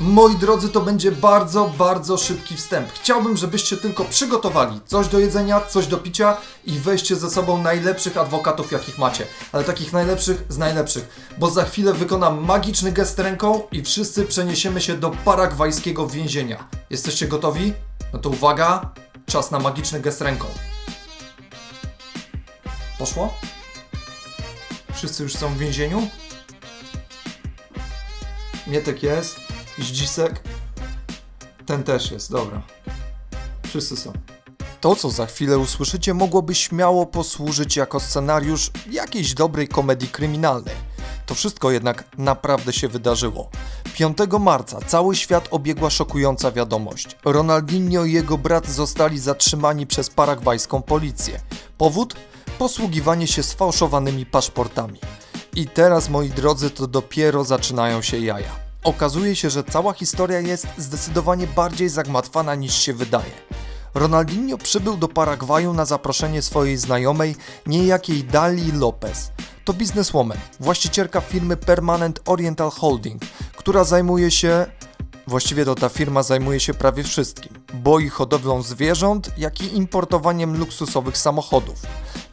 Moi drodzy, to będzie bardzo, bardzo szybki wstęp. Chciałbym, żebyście tylko przygotowali coś do jedzenia, coś do picia i weźcie ze sobą najlepszych adwokatów, jakich macie. Ale takich najlepszych z najlepszych. Bo za chwilę wykonam magiczny gest ręką i wszyscy przeniesiemy się do paragwajskiego więzienia. Jesteście gotowi? No to uwaga, czas na magiczny gest ręką. Poszło? Wszyscy już są w więzieniu? Mietek jest, Zdzisek, ten też jest, dobra. Wszyscy są. To, co za chwilę usłyszycie, mogłoby śmiało posłużyć jako scenariusz jakiejś dobrej komedii kryminalnej. To wszystko jednak naprawdę się wydarzyło. 5 marca cały świat obiegła szokująca wiadomość. Ronaldinho i jego brat zostali zatrzymani przez paragwajską policję. Powód? Posługiwanie się sfałszowanymi paszportami. I teraz, moi drodzy, to dopiero zaczynają się jaja. Okazuje się, że cała historia jest zdecydowanie bardziej zagmatwana niż się wydaje. Ronaldinho przybył do Paragwaju na zaproszenie swojej znajomej, niejakiej Dali Lopez. To bizneswoman, właścicielka firmy Permanent Oriental Holding, która zajmuje się Właściwie to ta firma zajmuje się prawie wszystkim, bo i hodowlą zwierząt, jak i importowaniem luksusowych samochodów.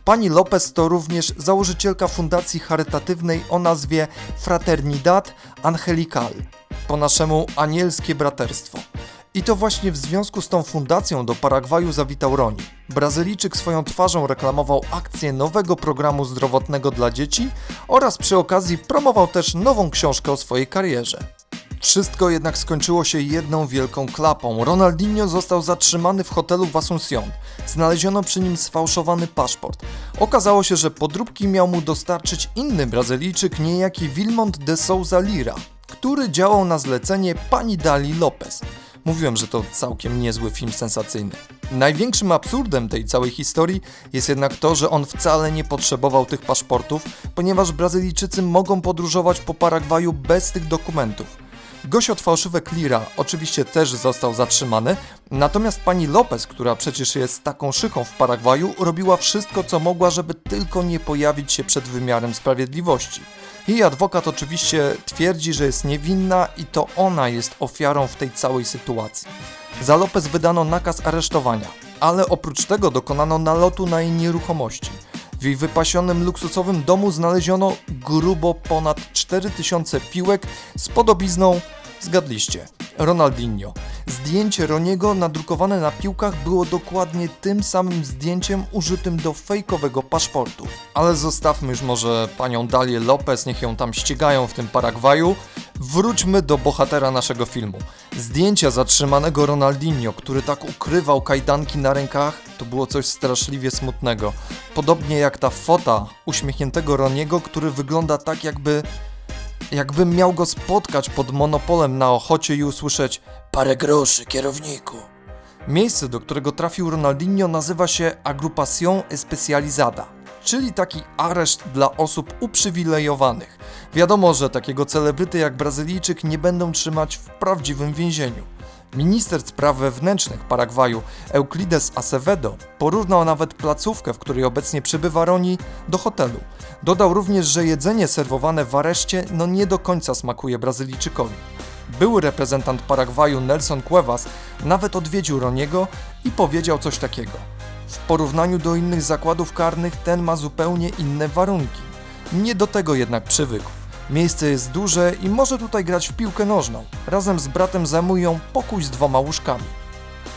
Pani Lopez to również założycielka fundacji charytatywnej o nazwie Fraternidad Angelical, po naszemu anielskie braterstwo. I to właśnie w związku z tą fundacją do Paragwaju zawitał Roni. Brazylijczyk swoją twarzą reklamował akcję nowego programu zdrowotnego dla dzieci oraz przy okazji promował też nową książkę o swojej karierze. Wszystko jednak skończyło się jedną wielką klapą. Ronaldinho został zatrzymany w hotelu w Asunción. Znaleziono przy nim sfałszowany paszport. Okazało się, że podróbki miał mu dostarczyć inny Brazylijczyk, niejaki Wilmont de Souza Lira, który działał na zlecenie pani Dali Lopez. Mówiłem, że to całkiem niezły film sensacyjny. Największym absurdem tej całej historii jest jednak to, że on wcale nie potrzebował tych paszportów, ponieważ Brazylijczycy mogą podróżować po Paragwaju bez tych dokumentów. Gość od fałszywek Lira oczywiście też został zatrzymany, natomiast pani Lopez, która przecież jest taką szychą w Paragwaju, robiła wszystko co mogła, żeby tylko nie pojawić się przed wymiarem sprawiedliwości. Jej adwokat oczywiście twierdzi, że jest niewinna i to ona jest ofiarą w tej całej sytuacji. Za Lopez wydano nakaz aresztowania, ale oprócz tego dokonano nalotu na jej nieruchomości. W jej wypasionym luksusowym domu znaleziono grubo ponad 4000 piłek z podobizną, zgadliście, Ronaldinho. Zdjęcie Roniego nadrukowane na piłkach było dokładnie tym samym zdjęciem użytym do fejkowego paszportu. Ale zostawmy już może panią Dalię Lopez, niech ją tam ścigają w tym Paragwaju. Wróćmy do bohatera naszego filmu. Zdjęcia zatrzymanego Ronaldinho, który tak ukrywał kajdanki na rękach, to było coś straszliwie smutnego. Podobnie jak ta fota uśmiechniętego Roniego, który wygląda tak jakby jakbym miał go spotkać pod monopolem na Ochocie i usłyszeć parę groszy, kierowniku. Miejsce, do którego trafił Ronaldinho nazywa się Agrupación Especializada, czyli taki areszt dla osób uprzywilejowanych. Wiadomo, że takiego celebryty jak Brazylijczyk nie będą trzymać w prawdziwym więzieniu. Minister spraw wewnętrznych Paragwaju Euclides Acevedo porównał nawet placówkę, w której obecnie przebywa Roni, do hotelu. Dodał również, że jedzenie serwowane w areszcie no nie do końca smakuje Brazylijczykowi. Były reprezentant Paragwaju Nelson Cuevas nawet odwiedził Roniego i powiedział coś takiego. W porównaniu do innych zakładów karnych ten ma zupełnie inne warunki. Nie do tego jednak przywykł. Miejsce jest duże i może tutaj grać w piłkę nożną. Razem z bratem zajmują pokój z dwoma łóżkami.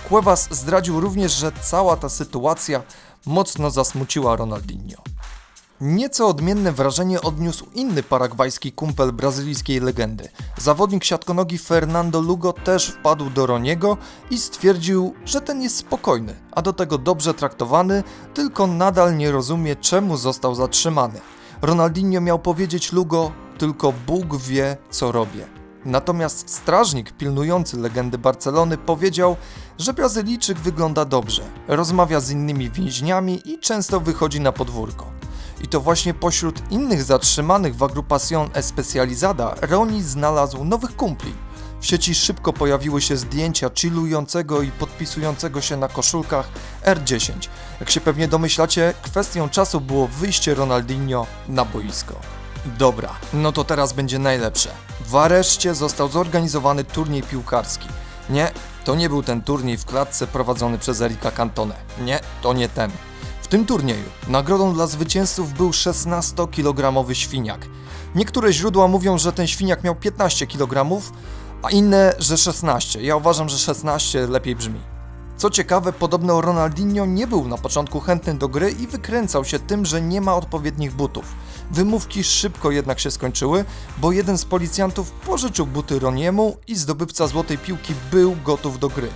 Cuevas zdradził również, że cała ta sytuacja mocno zasmuciła Ronaldinho. Nieco odmienne wrażenie odniósł inny paragwajski kumpel brazylijskiej legendy. Zawodnik siatkonogi Fernando Lugo też wpadł do Roniego i stwierdził, że ten jest spokojny, a do tego dobrze traktowany, tylko nadal nie rozumie czemu został zatrzymany. Ronaldinho miał powiedzieć Lugo, tylko Bóg wie co robię. Natomiast strażnik pilnujący legendy Barcelony powiedział, że Brazylijczyk wygląda dobrze, rozmawia z innymi więźniami i często wychodzi na podwórko. I to właśnie pośród innych zatrzymanych w Agrupación Especializada Roni znalazł nowych kumpli. W sieci szybko pojawiły się zdjęcia chillującego i podpisującego się na koszulkach R10. Jak się pewnie domyślacie, kwestią czasu było wyjście Ronaldinho na boisko. Dobra, no to teraz będzie najlepsze. w areszcie został zorganizowany turniej piłkarski. Nie, to nie był ten turniej w klatce prowadzony przez Erika Cantone. Nie, to nie ten. W tym turnieju nagrodą dla zwycięzców był 16-kilogramowy świniak. Niektóre źródła mówią, że ten świniak miał 15 kg, a inne, że 16. Ja uważam, że 16 lepiej brzmi. Co ciekawe, podobno Ronaldinho nie był na początku chętny do gry i wykręcał się tym, że nie ma odpowiednich butów. Wymówki szybko jednak się skończyły, bo jeden z policjantów pożyczył buty Roniemu i zdobywca złotej piłki był gotów do gry.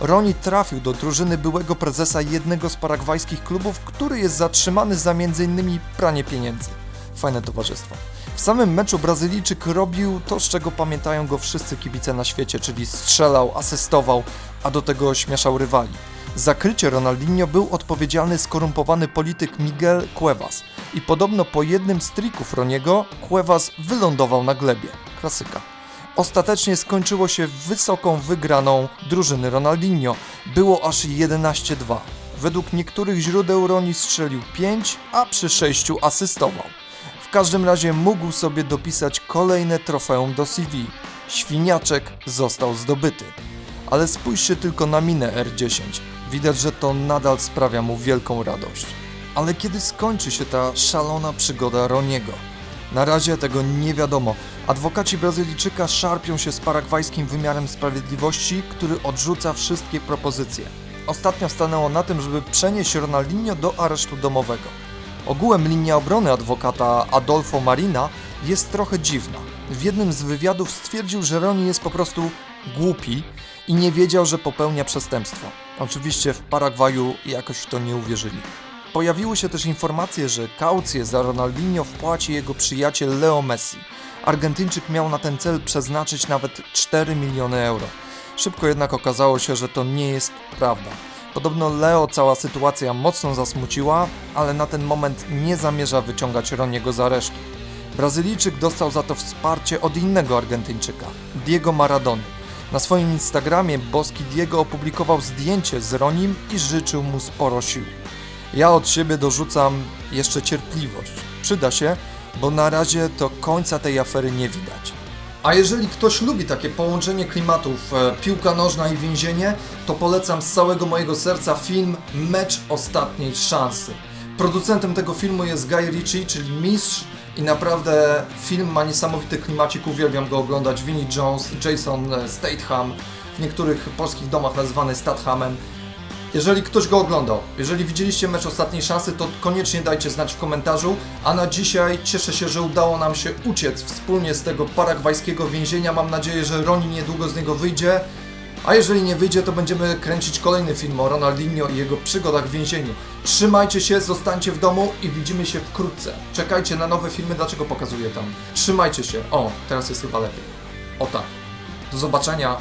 Roni trafił do drużyny byłego prezesa jednego z paragwajskich klubów, który jest zatrzymany za m.in. pranie pieniędzy. Fajne towarzystwo. W samym meczu Brazylijczyk robił to, z czego pamiętają go wszyscy kibice na świecie, czyli strzelał, asystował, a do tego śmieszał rywali. Za krycie Ronaldinho był odpowiedzialny skorumpowany polityk Miguel Cuevas i podobno po jednym z trików Roniego Cuevas wylądował na glebie. Klasyka. Ostatecznie skończyło się wysoką wygraną drużyny Ronaldinho. Było aż 11-2. Według niektórych źródeł Roni strzelił 5, a przy 6 asystował. W każdym razie mógł sobie dopisać kolejne trofeum do CV. Świniaczek został zdobyty. Ale spójrzcie tylko na minę R10. Widać, że to nadal sprawia mu wielką radość. Ale kiedy skończy się ta szalona przygoda Roniego? Na razie tego nie wiadomo. Adwokaci Brazylijczyka szarpią się z paragwajskim wymiarem sprawiedliwości, który odrzuca wszystkie propozycje. Ostatnio stanęło na tym, żeby przenieść Ronaldinho do aresztu domowego. Ogółem linia obrony adwokata Adolfo Marina jest trochę dziwna. W jednym z wywiadów stwierdził, że Roni jest po prostu głupi i nie wiedział, że popełnia przestępstwo. Oczywiście w Paragwaju jakoś w to nie uwierzyli. Pojawiły się też informacje, że kaucję za Ronaldinho wpłaci jego przyjaciel Leo Messi. Argentyńczyk miał na ten cel przeznaczyć nawet 4 miliony euro. Szybko jednak okazało się, że to nie jest prawda. Podobno Leo cała sytuacja mocno zasmuciła, ale na ten moment nie zamierza wyciągać Roniego z aresztu. Brazylijczyk dostał za to wsparcie od innego Argentyńczyka, Diego Maradony. Na swoim Instagramie boski Diego opublikował zdjęcie z Ronim i życzył mu sporo sił. Ja od siebie dorzucam jeszcze cierpliwość. Przyda się, bo na razie to końca tej afery nie widać. A jeżeli ktoś lubi takie połączenie klimatów e, piłka nożna i więzienie, to polecam z całego mojego serca film Mecz Ostatniej Szansy. Producentem tego filmu jest Guy Ritchie, czyli mistrz i naprawdę film ma niesamowity klimacik, uwielbiam go oglądać. Vinnie Jones, Jason Statham, w niektórych polskich domach nazywany Stathamem. Jeżeli ktoś go oglądał, jeżeli widzieliście mecz ostatniej szansy, to koniecznie dajcie znać w komentarzu. A na dzisiaj cieszę się, że udało nam się uciec wspólnie z tego paragwajskiego więzienia. Mam nadzieję, że Roni niedługo z niego wyjdzie. A jeżeli nie wyjdzie, to będziemy kręcić kolejny film o Ronaldinho i jego przygodach w więzieniu. Trzymajcie się, zostańcie w domu i widzimy się wkrótce. Czekajcie na nowe filmy, dlaczego pokazuję tam. Trzymajcie się. O, teraz jest chyba lepiej. O tak. Do zobaczenia.